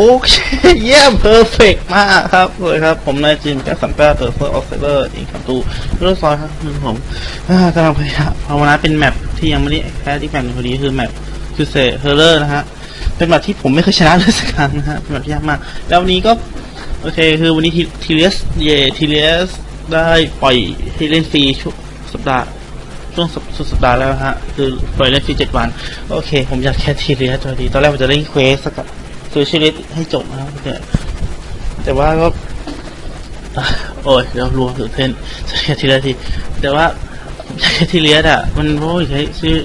โอเค เยี่ยมเพอร์เฟกมากครับเลยครับ ผมนายจินแก้วสัมแปดเปิดเฟอร์ออฟเซเบอร์อีกครับตูเรื่องซอยครับคือผมกำลังพยายามภาวนาเป็นแมปที่ยังไม่ได้แค่ที่แมปพอดีคือแมปคือเซเฮอร์เลอร์นะฮะ เป็นแมปที่ผมไม่เคยชนะเลยสักครั้งนะฮะเป็นแมปที่ยากมาก แล้ววันนี้ก็ โอเค คือวันนี้ทีเลียสเยทีเลียสได้ปล่อยให้เล่นฟรีช่วงสัปดาห์ช่วงสุดสัปดาห์แล้วฮะ คือปล่อยเล่นฟรีเจ็ดวัน โอเค ผมอยากแค่ทีเลียสตัวดี ตอนแรกผมจะเล่นเควสกับ ซูชิลิสให้จบนะครับแต่แต่ว่าก็โอ้ยเรารวมถึงเต้นจะแค่ทีเลียสที แต่ว่าแคทีเลียสอะ มันโอ้ยใช้ชื่อ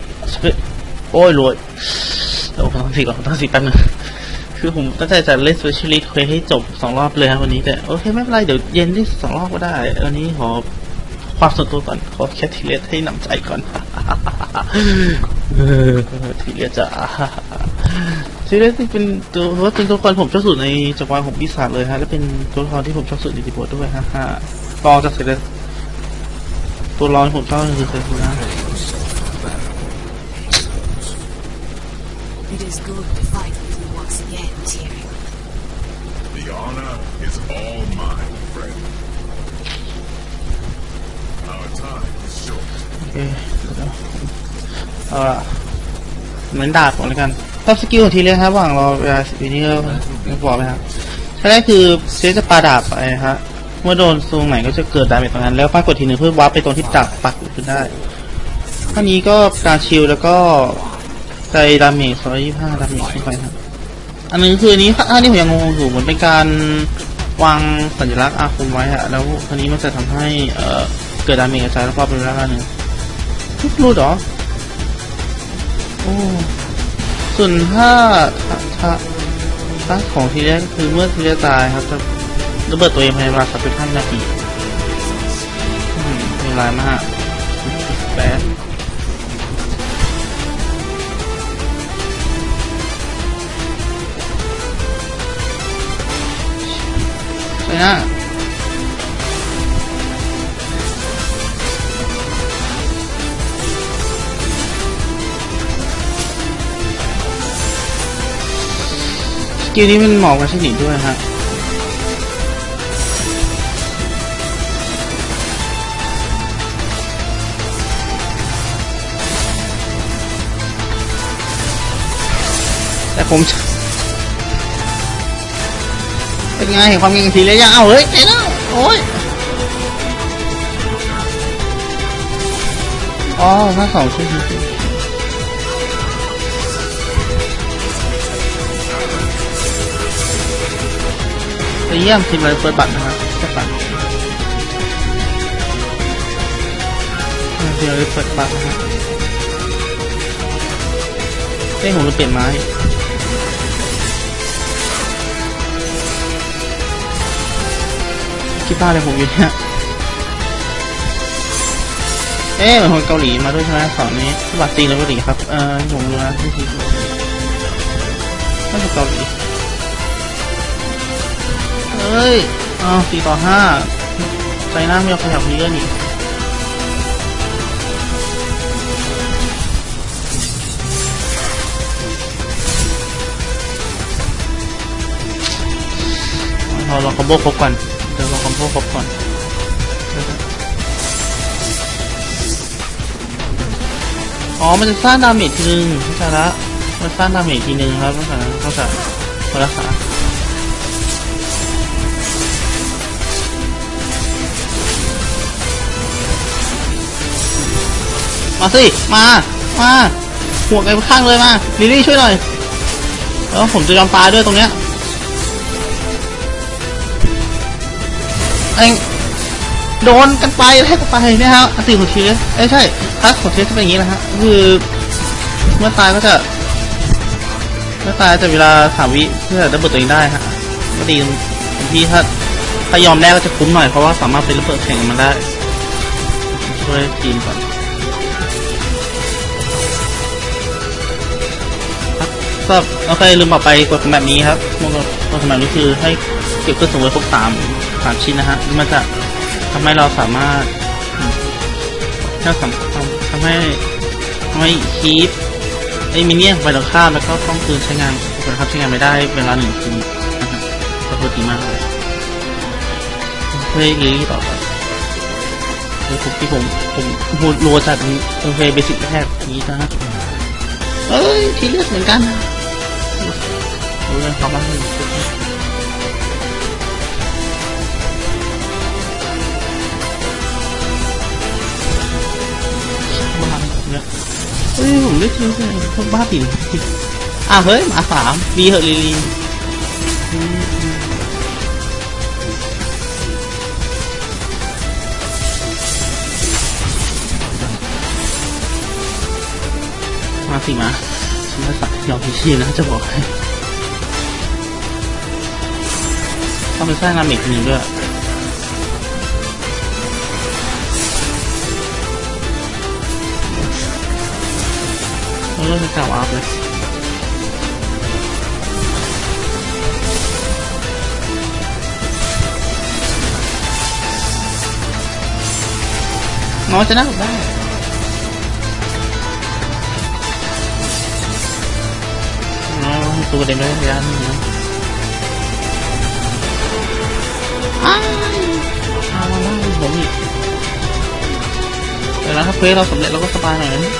โอ้ยรวยเดี๋ยวผมต้องสิก่อนผมต้องสิแป๊บนึงคือผมตั้งใจจะเล่น Specialist Quest ให้จบสองรอบเลยครับวันนี้ แต่โอเคไม่เป็นไร เดี๋ยวเย็นที่สองรอบก็ได้วันนี้ขอความส่วนตัวก่อน ขอแค่ทีเลียสให้นำใจก่อนทีเลียสจะ ทีเลียสนี่เป็นตัวว่าเป็นตัวละครผมชอบสุดในจักรวาลของปีศาจเลยฮะและเป็นตัวละครที่ผมชอบสุดในดิบทด้วยฮะฮะรองจากเซเลสตัวรองที่ผมชอบคือเซเลสนะ It is good to fight with you once again, Tyrion. The honor is all mine, friend. Our time is short. โอเคเดี๋ยวเอาละเหมือนดาบก่อนแล้วกัน ถ้าสกิลของทีเรียนครับหว่างรอเวลาสิบวินี่ก็ไม่บอกไหมครับถ้าแรกคือเซตจะปาดาบไปฮะเมื่อโดนตรงไหนก็จะเกิดดาเมจตรงนั้นแล้วป้ากดทีหนึ่งเพื่อวาร์ปไปตรงที่ดาบปักขึ้นได้ท่านี้ก็การชิลแล้วก็ใจดาเมจสองยี่ห้าดาเมจขึ้นไปครับอันนึงคืออันนี้ท่านี้ผมยังงงอยู่เหมือนเป็นการวางสัญลักษณ์อาคมไว้อะแล้วทีนี้มันจะทำให้เอ่อเกิดดาเมจกระจายรอบๆเป็นเวลาหนึ่งทุกรูดเหรอโอ้ ส่วนถ้าถ้าถ้าของทีแรกคือเมื่อทีแรกตายครับจะระเบิดตัวเองภายในเวลาสักเป็นพันนาทีมเวลามากแปดใช่นะส กิลนี้มันเหมาะกับชนิด้วยฮะแต่ผมเป็นไงเห็นความเก่งทีเลยยังเอาเฮ้ยไอ้น้าโอ้ยอ๋อถ้าสองชื่อ เยี่ยมทีมเลยเปิดบัตรนะครับเปิดบัตรทีมเลยเปิดบัตรนะครับเอ้ยผมจะเปลี่ยนไม้คิดบ้าเลยผมอยู่เนี่ยเอ๊ะเหมือนคนเกาหลีมาด้วยใช่ไหมสอนนี้บัตรจีนหรือเกาหลีครับ เออผมรู้นะที่จีนน่าจะเกาหลี เอ้ยอ้าวสี่ต่อห้าใจน้าไม่เอาขยับนี้ก็นี่เราลองคอมโบครบก่อนเดี๋ยวลองคอมโบครบก่อนอ๋อ มันจะสร้างดาเมจทีนึงเข้าใจละมันสร้างดาเมจทีนึงครับเข้าใจเข้าใจคนละสา มาสิ มา มาหัวกันข้างเลยมาลิลี่ช่วยหน่อยแล้วผมจะยอมตายด้วยตรงเนี้ยไอ้โดนกันไปแทกกันไปเนี่ยฮะอันติของทีเลยเอ้ใช่ทัสของทีจะเป็นอย่างนี้นะฮะคือเมื่อตายก็จะเมื่อตายจะเวลาสามวิเพื่อระเบิดตัวเองได้ฮะก็ดีบางทีถ้าถ้ายอมแรกก็จะคุ้มหน่อยเพราะว่าสามารถเป็นระเบิดแข่งกับมันได้ช่วยทีมก่อน ก็โอเคลืมบอกไปกดแบบนี้ครับกดแบบนี้คือให้เก็บเครื่องสมไว้ครบสามสามชิ้นนะฮะมันจะทำให้เราสามารถถ้าสำทำทำให้ทำให้คีปไอ้มินเนี่ยไปตรงข้ามแล้วก็ต้องคืนใช้งานนะครับใช้งานไม่ได้เวลาหนึ่งคืนขอโทษทีมากเลยเพลย์ลีต่อไปเฮ้ผมที่ผมผมพูดรัวจัดผมเพลย์เบสิกแค่นี้นะฮะเอ้ย ทีเลือดเหมือนกัน รู้เรื่องเขาบ้างบ้าเนี่ยเฮ้ยผมได้ชื่อเลยพวกบ้าปิ่นอะเฮ้ยหมาสามดีเหอะลีลีมาสิมาฉันจะสักยอมพิชีนะจะบอกให้ ต้องไปสร้างนามิกหนึ่งด้วยเออจะกล่าอัพเลยน้อยจะน่าได้น้อยตัวเด่นเลยยันนะ อ้าวเอามาได้ผมอีกเดี๋ยวนะถ้าเควสเราสำเร็จเราก็สบายหน่อยนะ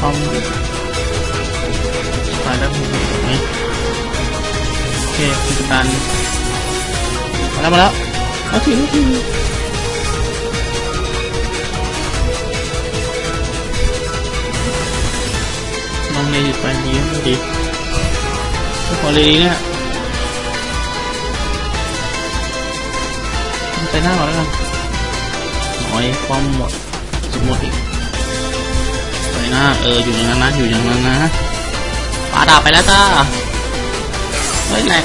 ความสบายแล้วผมโอเคคือการมาแล้วมาแล้วเอาทีเอาทีมองเลยไปนี้ไม่ดีพอเลยเนี่ย ใส่หน้าก่อนแล้วกันน้อยความหมดสุดหมดอีกใส่หน้าเอออยู่อย่างนั้นนะอยู่อย่างนั้นนะปาดาบไปแล้วจ้าเฮ้ยแหลก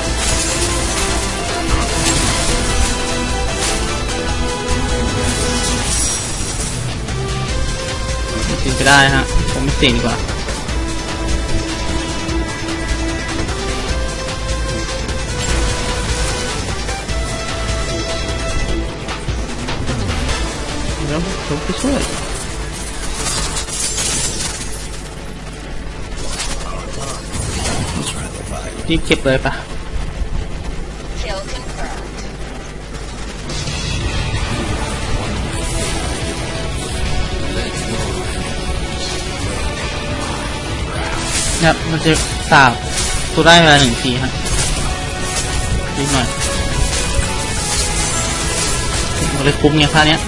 สี่งไปได้ฮะผมไม่เสี่ยงดีกว่า ยวผมไปช่วยรีบเก็บเลยปะ Kill confirmed. เนี่ยมันจะสาบตัวได้เวลาหนึ่งทีฮะรีบหน่อยมันเลยคุ้มเนี่ยค่าเนี้ย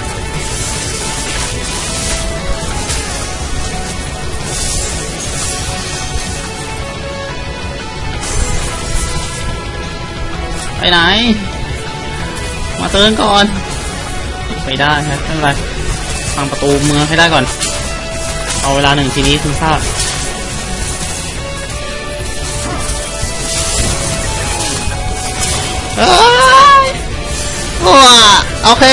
ไปไหน มาเตือนก่อน ไปได้ครับไม่เป็นไรฟังประตูเมืองให้ได้ก่อน เอาเวลาหนึ่งทีนี้คุณทราบเอ้ยว้าโอเค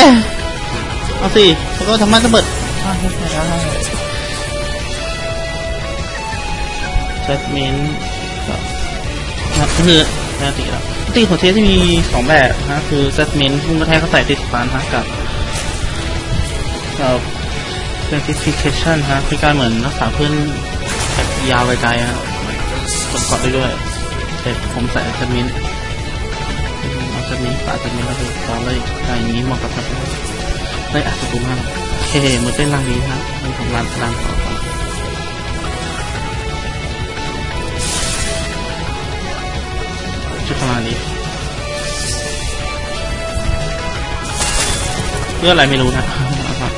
เอาสิแล้วก็ทำมันระเบิดอะไม่ได้เซตเมนครับก็คือปกติแล้ว ติของเทสจะมีสองแบบนะ คือเซตเมนพุ่งกระแทกก็ใส่ติดสปานฮะกับกับ identification ฮะคือการเหมือนรักษาเพื่อนยาวไกลๆฮะกดกาะได้ด้วยแต่ผมใส่เซตเมนเอาจากนี้ปาจากนี้แล้วคือตอนเลยอย่างนี้เหมาะกับแบบเลยอาจจะดูมากโอเคมือเต้นรังนี้ครับมันของร้านร้านต่อ ชุดประมาณนี้เพื่ออะไรไม่รู้นะเอาครับ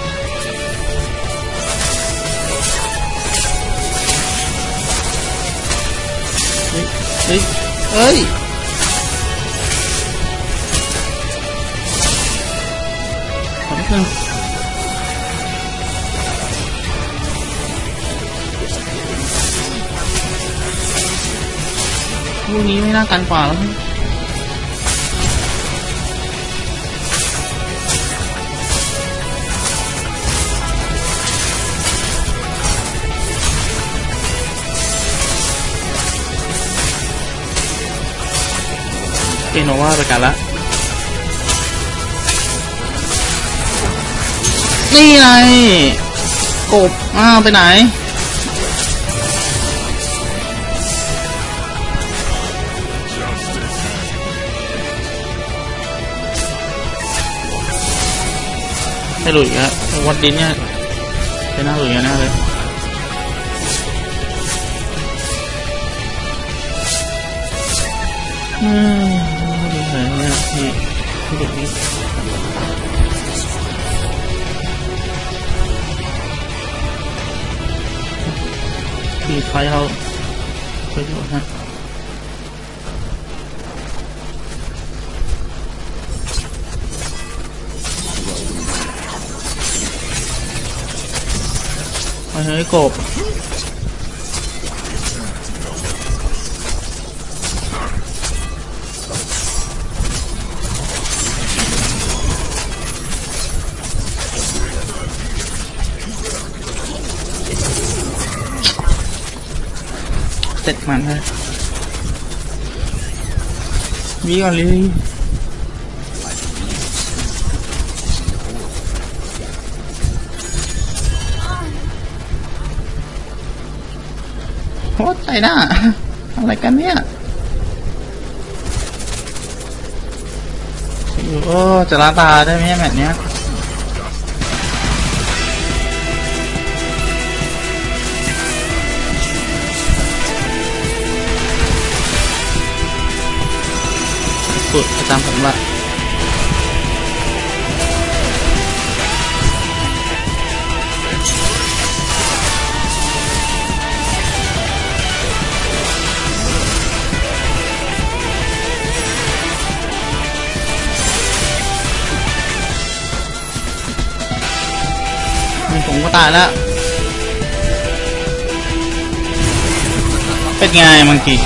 เฮ้ยเฮ้ย เฮ้ยขอนิดนึง ลูกนี้ไม่น่ากันกว่าแล้วมั้งเอโนว่าไปกันละนี่ไงกบอ้าวไปไหน ให้หลุยครับวัดดินเนี่ยเป็นหน้าหลุยกันแน่เลยอืมดูไหนเนี่ยพี่พี่เด็กนี่พี่ไฟเขาไปดูฮะ เฮ้ยกบเสร็จมันเลยวิ่งก่อนเลย โคตรน้าอะไรกันเนี่ยโอ้จะล้างตาได้ไหมแมตช์เนี้ยสุดประจำผมละ ผมก็ตายแล้ว เป็นไงมังกี้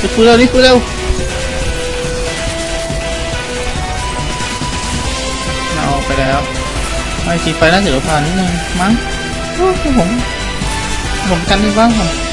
นี่คุยเร็วนี่คุยเร็วเราไปแล้วไอ้สีไฟน่าจะเหลือผ่านนิดนึงมั้ง ผมผมกันดีบ้างครับ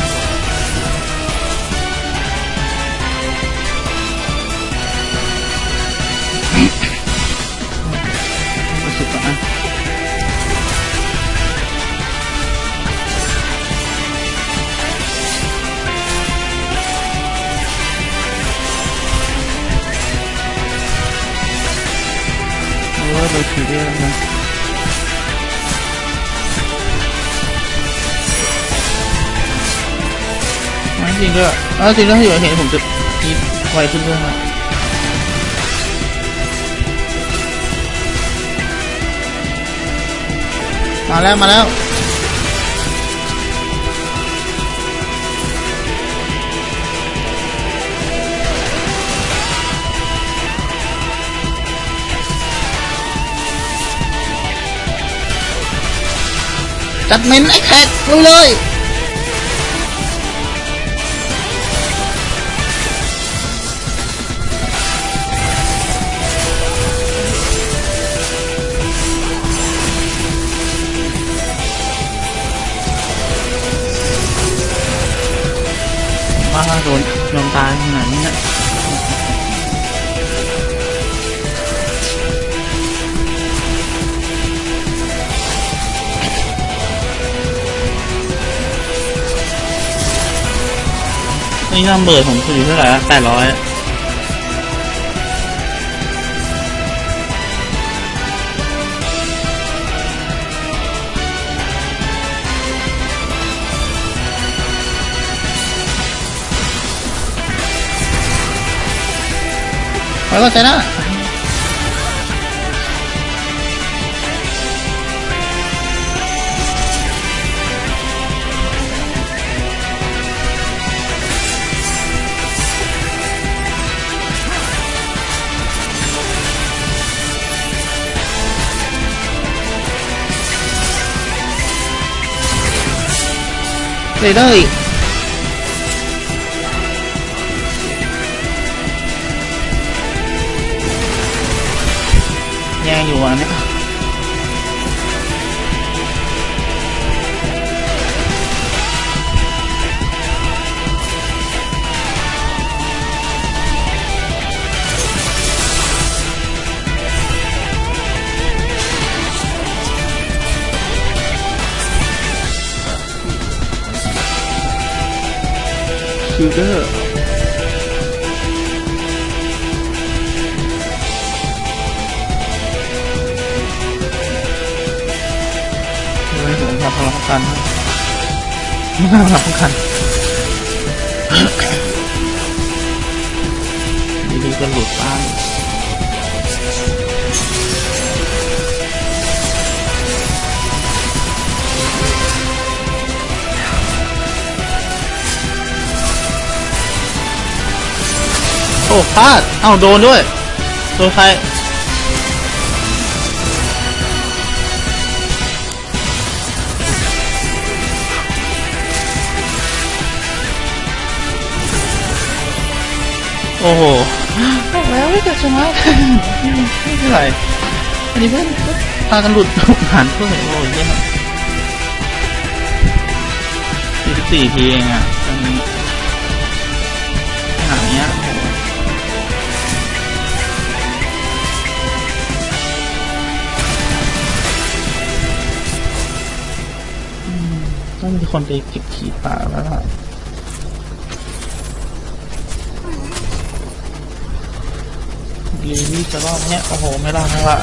เออจริงแล้วถ้าอยู่เห็นผมจะคิดไวขึ้นด้วยนะมาแล้ว มาแล้วจัดเมนไอ้แขกลุยเลย ว่าโดนโดนตายขนาดนี้นะนี่น้ำเบิดผมคืออยู่เท่าไหร่แปดร้อย ไว้ก็ใ lagi uangnya Sudah. พลังประกันไม่ทำพลังประกันดีๆก็หลุดบ้างโอ้พลาด เอ้าโดนด้วย โดนใคร อ้โหบอกแล้วไม่เกิดชนะไม่เป็นไรอันนี้เพื่อนก็พากันหลุดหันเพื่อนโอ้ยเยี่ยมสี่สิบสี่ทีเองอะตอนนี้ขนาดเนี้ยโอ้โหอืมต้องมีคนไปเก็บขีดป่าแล้วล่ะ ดีนี่จะรอดเนี่ยโอ้โหไม่รอดนะวะ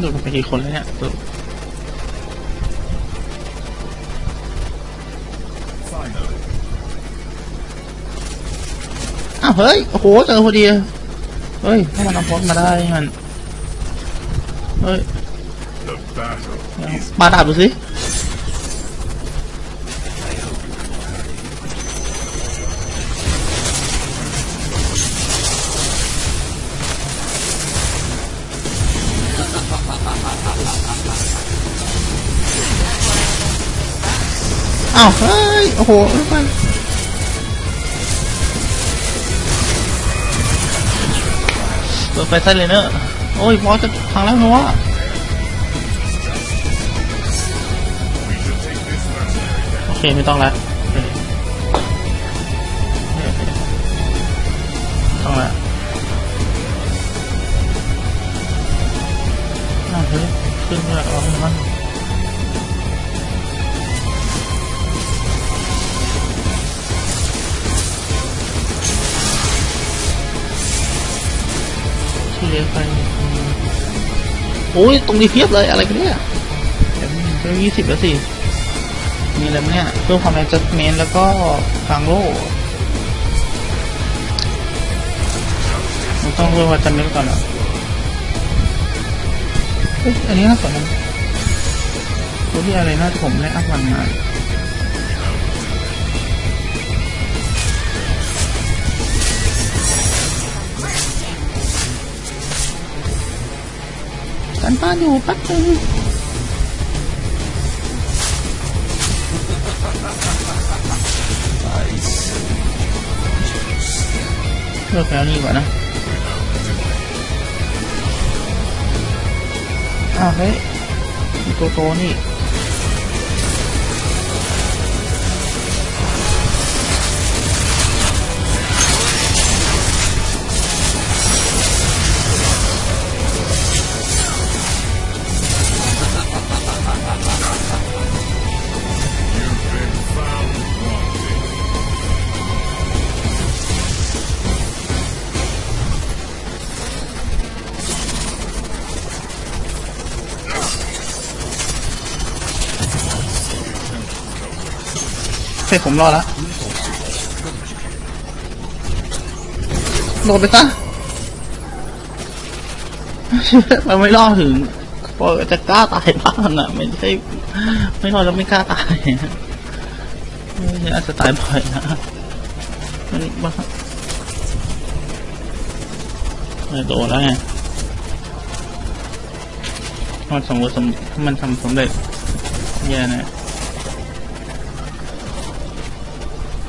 โดนไปกี่คนแล้วเนี่ย เฮ้ย โอ้โห เจอพอดี เฮ้ย ให้มันเอาพดมาได้มันเฮ้ย the battle is ปาดาบดูสิอ้าวเฮ้ย โอ้โหลูกไป เปิดไฟไซเลยเนอร์ โอ้ยบอสจะพังแล้วเนัวโอเค ไม่ต้องละโอเคโอเคไม่ต้องละอ้าเฮ้ยขึ้นด้วยเอาให้มัน เลี้ยงไปโอ้ยตรงนี้เพียบเลยอะไรกันเนี่ยเดี๋ยวเดี๋ยวยี่สิบแล้วสิ มีอะไรไหมเนี่ยเพิ่มความแอดจัสเมนแล้วก็ทางโล่ต้องเพิ่มความจำเมนก่อนอะเอ้ยอันนี้น่าสนนะตัวที่อะไรน่าจะผมได้อัพวันมา กันบ้านอยู่แป๊บนึงเลื ผมรอดแล้วโดดไปซะมันไม่รอดถึงพอจะกล้าตายบ้างอะ ไม่ใช่ไม่รอดแล้วไม่กล้าตายไม่อาจจะตายบ่อยนะมันบ้าไม่โดนแล้วไงถ้ามันสมมติสำถ้ามันทำสำเร็จแย่แนะ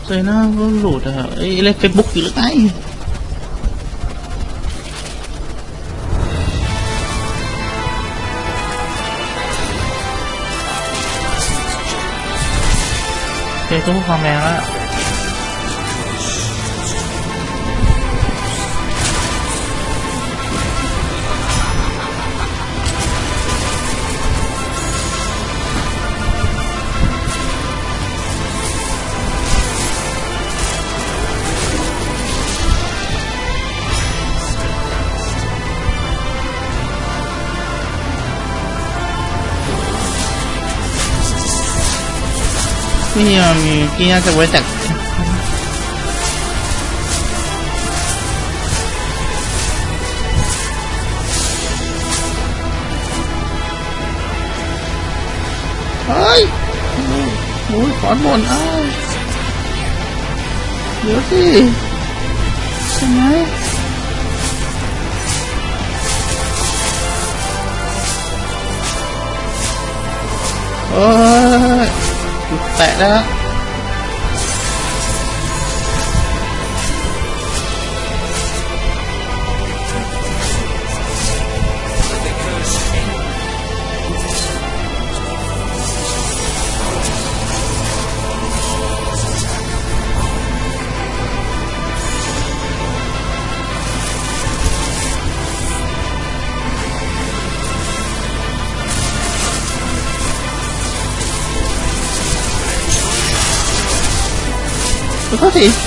เลยนะก็หลุดอะไอ้เล่นเฟซบุ๊กอยู่หรือไงเจอตัวความแรงแล้ว นี่มันมีที่น่าจะไว้จัดเแตะแล้ว ดูเ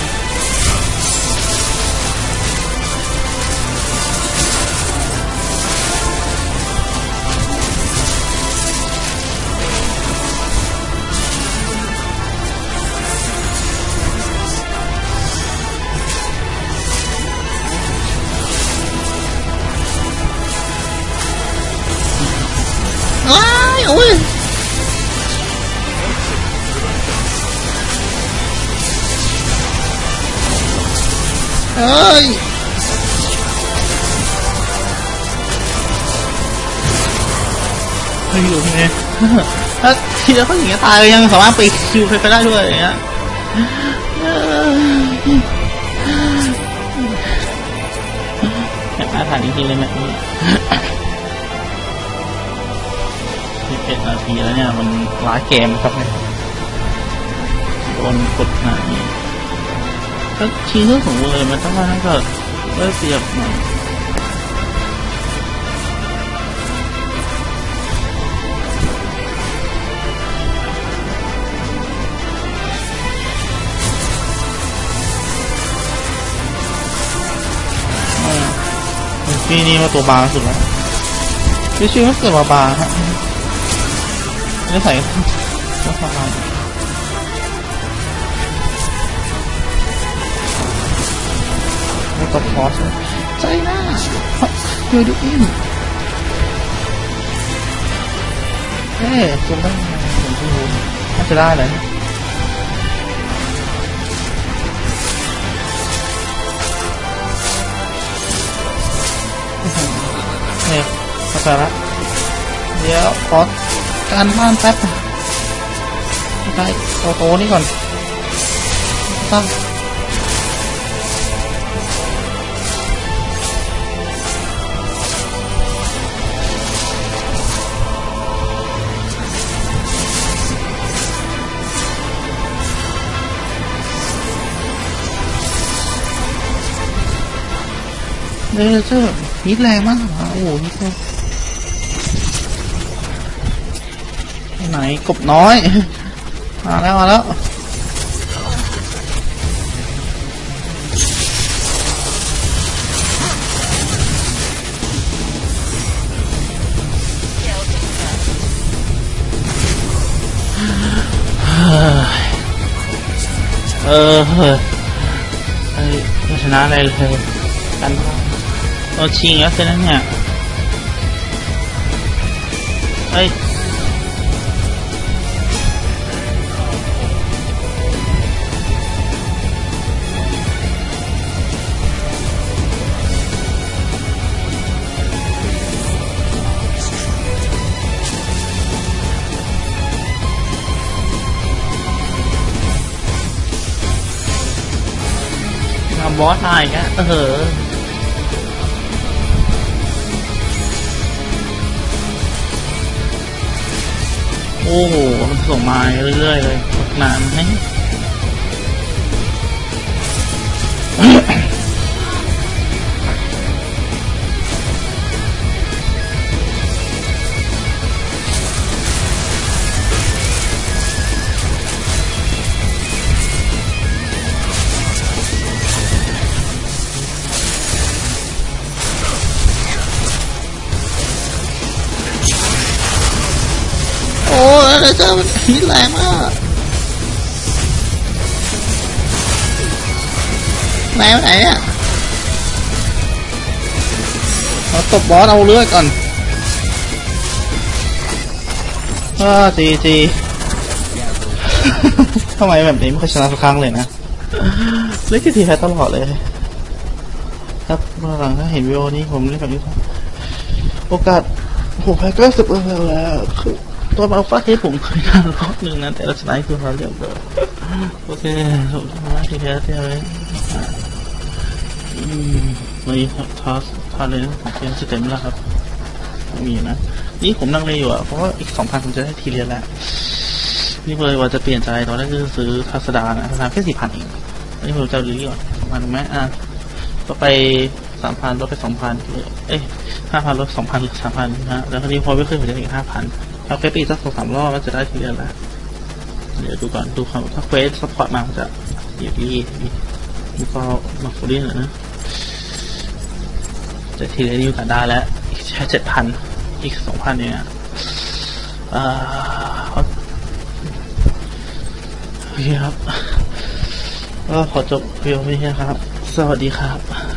ถ้าทีแล้วเขาอย่างเงี้ยตายยังสามารถไปคิวใครก็ได้ด้วยอย่างเงี้ยแบบอาถรรพ์จริงๆเลยแบบนี้สิบเอ็ดนาทีแล้วเนี่ย มันล้าเกมครับเนี่ยโดนกดหนานี้ถ้าชี้เรื่องของเลยมันต้องว่าให้ก็ได้เปรียบหน่อย พี่นี่ว่าตัวบางสุดแล้วพี่ชื่อว่าเกิดมาบางฮะไม่ใส่ก็สบายแล้วก็พอสใจหน้าดูดูอินเอ๊ะจมได้ยังไงผมเพิ่งรู้น่าจะได้เลยเนี่ย เข้าใจละเดี๋ยวขอการบ้านแป๊บได้โตโตนี่ก่อนตั้งเลเซอร์ฮิตแรงมาก โอ้โหฮิตแรง ไหนกบน้อย มาแล้วมาแล้วเออเฮ้ยไม่ชนะอะไรเลยกันเราชิงแล้วเสร็จแล้วเนี่ย เฮ้ย บอสตายกันเออโอ้โห มันส่งมาเรื่อยๆเลยนานไหม นฮิตแรงมากไหนวะไหนเนี่ยเราตบบอสเอาเลือดก่อนว้าจีจีทำไมแบบนี้ไม่เคยชนะสักครั้งเลยนะเล่นกี่ทีแพ้ตลอดเลย ครับเมื่อหลังถ้าเห็นวิดีโอนี้ผมเล่นแบบนี้โอกาสผมแพ้ก็สิบเปอร์เซ็นต์แล้วคือ ตัวอัลฟาที่ผมเคยนานรอบหนึ่งนะแต่ละชนะคือเราเรียบเลยโอเคผมชนะทีแพ้ที่อะไรอืมวันนี้ทอสทอสเลยนะของเกมสเต็มแล้วครับไม่มีนะนี่ผมนั่งเลยอยู่อะเพราะว่าอีกสองพันผมจะได้ทีเรียนแล้วนี่เลยว่าจะเปลี่ยนใจตอนแรกคือซื้อทัศดานะทัศดาแค่สี่พันเองอันนี้ผมจะรีก่อนมันไหมอะก็ไปสามพันลดไปสองพันเอ้ยห้าพันลดสองพันหรือสามพันนะแล้วคราวนี้พอไม่ขึ้นผมจะได้อีกห้าพัน เอาเควสไปอีกสักสองสามรอบก็จะได้ทีเดียวละเดี๋ยวดูก่อนดูความถ้าเควสซัพพอร์ตมาจะเหยียบรีมีก็มาฟูรี่หน่อยนะจะทีเดียวนี้กันได้แล้วอีกแค่เจ็ดพันอีกสองพันเนี่ยอ่าโอเคครับก็ขอจบวิดีโอนี้นะครับ สวัสดีครับ